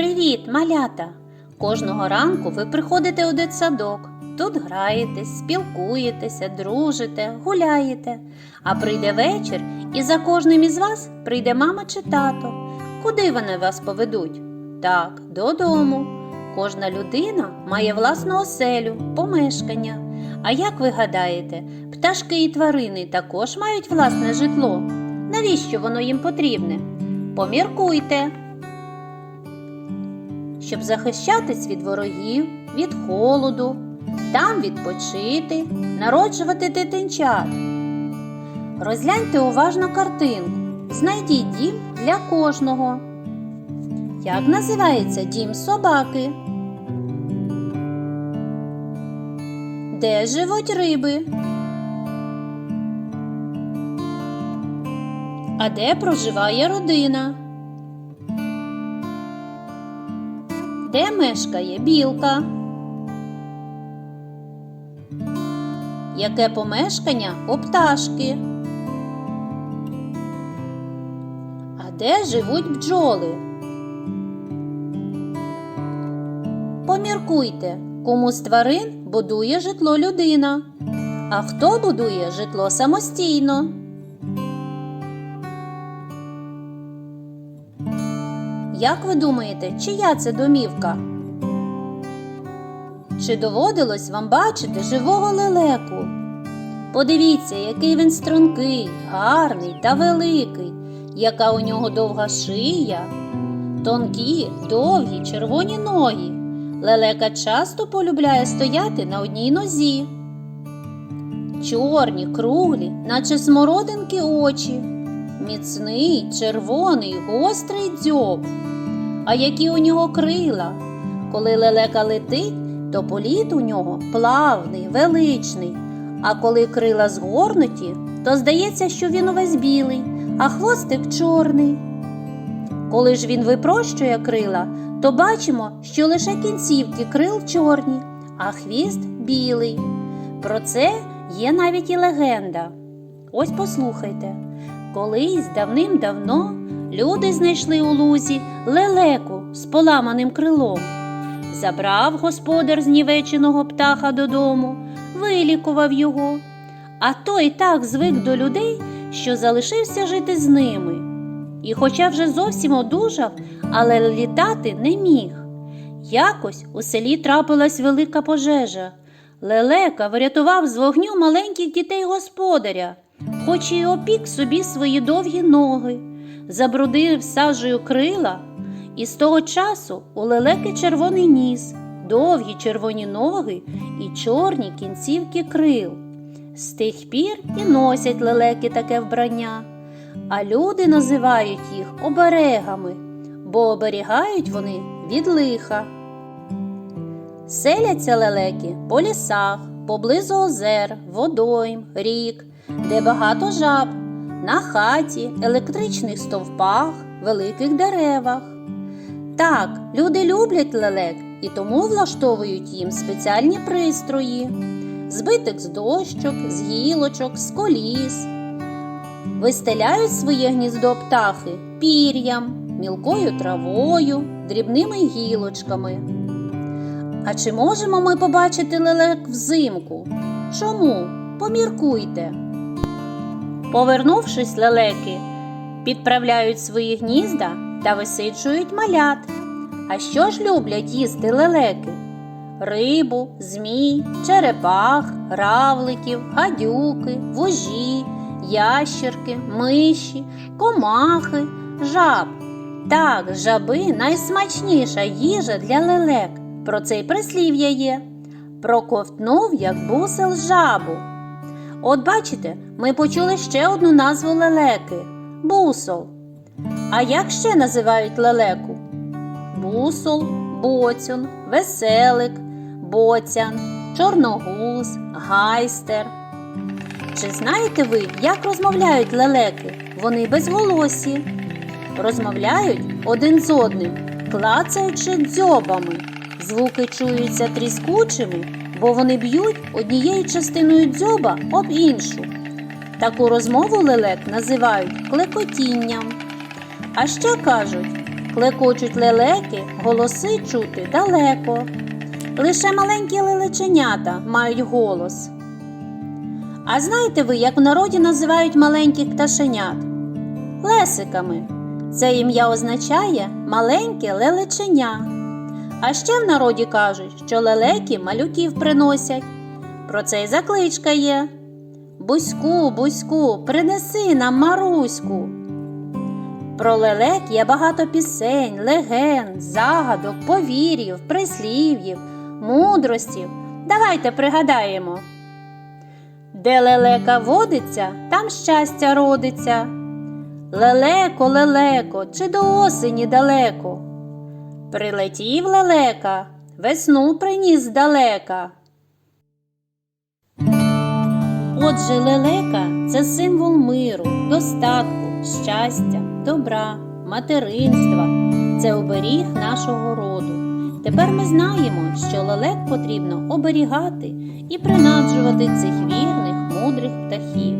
Привіт, малята! Кожного ранку ви приходите у дитсадок. Тут граєтесь, спілкуєтеся, дружите, гуляєте. А прийде вечір, і за кожним із вас прийде мама чи тато. Куди вони вас поведуть? Так, додому. Кожна людина має власну оселю, помешкання. А як ви гадаєте, пташки і тварини також мають власне житло? Навіщо воно їм потрібне? Поміркуйте. Щоб захищатись від ворогів, від холоду, там відпочити, народжувати дитинчат. Розгляньте уважно картинку. Знайдіть дім для кожного. Як називається дім собаки? Де живуть риби? А де проживає родина? Де мешкає білка? Яке помешкання у пташки? А де живуть бджоли? Поміркуйте, кому з тварин будує житло людина, а хто будує житло самостійно? Як ви думаєте, чия це домівка? Чи доводилось вам бачити живого лелеку? Подивіться, який він стрункий, гарний та великий, яка у нього довга шия, тонкі, довгі червоні ноги. Лелека часто полюбляє стояти на одній нозі. Чорні, круглі, наче смородинки очі, міцний, червоний, гострий дзьоб. А які у нього крила? Коли лелека летить, то політ у нього плавний, величний. А коли крила згорнуті, то здається, що він увесь білий, а хвостик чорний. Коли ж він випрощує крила, то бачимо, що лише кінцівки крил чорні, а хвіст білий. Про це є навіть і легенда. Ось послухайте. Колись давним-давно люди знайшли у лузі лелеку з поламаним крилом. Забрав господар знівеченого птаха додому, вилікував його. А той так звик до людей, що залишився жити з ними. І, хоча вже зовсім одужав, але літати не міг. Якось у селі трапилась велика пожежа. Лелека врятував з вогню маленьких дітей господаря, хоч і опік собі свої довгі ноги, забрудив сажею крила, і з того часу у лелеки червоний ніс, довгі червоні ноги і чорні кінцівки крил. З тих пір і носять лелеки таке вбрання, а люди називають їх оберегами, бо оберігають вони від лиха. Селяться лелеки по лісах, поблизу озер, водойм, рік, де багато жаб, на хаті, електричних стовпах, великих деревах. Так, люди люблять лелек і тому влаштовують їм спеціальні пристрої, збитих з дощок, з гілочок, з коліс. Вистеляють своє гніздо птахи пір'ям, мілкою травою, дрібними гілочками. А чи можемо ми побачити лелек взимку? Чому? Поміркуйте. Повернувшись лелеки, підправляють свої гнізда та висиджують малят. А що ж люблять їсти лелеки? Рибу, змій, черепах, равликів, гадюки, вужі, ящерки, миші, комахи, жаб. Так, жаби найсмачніша їжа для лелек. Про це й прислів'я є. Проковтнув, як бусел жабу. От бачите, ми почули ще одну назву лелеки бусол. А як ще називають лелеку? Бусол, боцюн, веселик, боцян, чорногуз, гайстер. Чи знаєте ви, як розмовляють лелеки? Вони безголосі. Розмовляють один з одним, клацаючи дзьобами. Звуки чуються тріскучими, бо вони б'ють однією частиною дзьоба об іншу. Таку розмову лелек називають клекотінням. А ще кажуть Клекочуть лелеки, голоси чути далеко. Лише маленькі лелеченята мають голос. А знаєте ви, як в народі називають маленьких пташенят? Лесиками. Це ім'я означає маленьке лелеченя. А ще в народі кажуть, що лелеки малюків приносять. Про це й закличка є. Буську, буську, принеси нам Маруську. Про лелек є багато пісень, легенд, загадок, повір'їв, прислів'їв, мудростів. Давайте пригадаємо. Де лелека водиться, там щастя родиться. Лелеко, лелеко, чи до осені далеко. Прилетів лелека, весну приніс здалека. Отже, лелека це символ миру, достатку, щастя, добра, материнства. Це оберіг нашого роду. Тепер ми знаємо, що лелек потрібно оберігати і принаджувати цих вірних, мудрих птахів.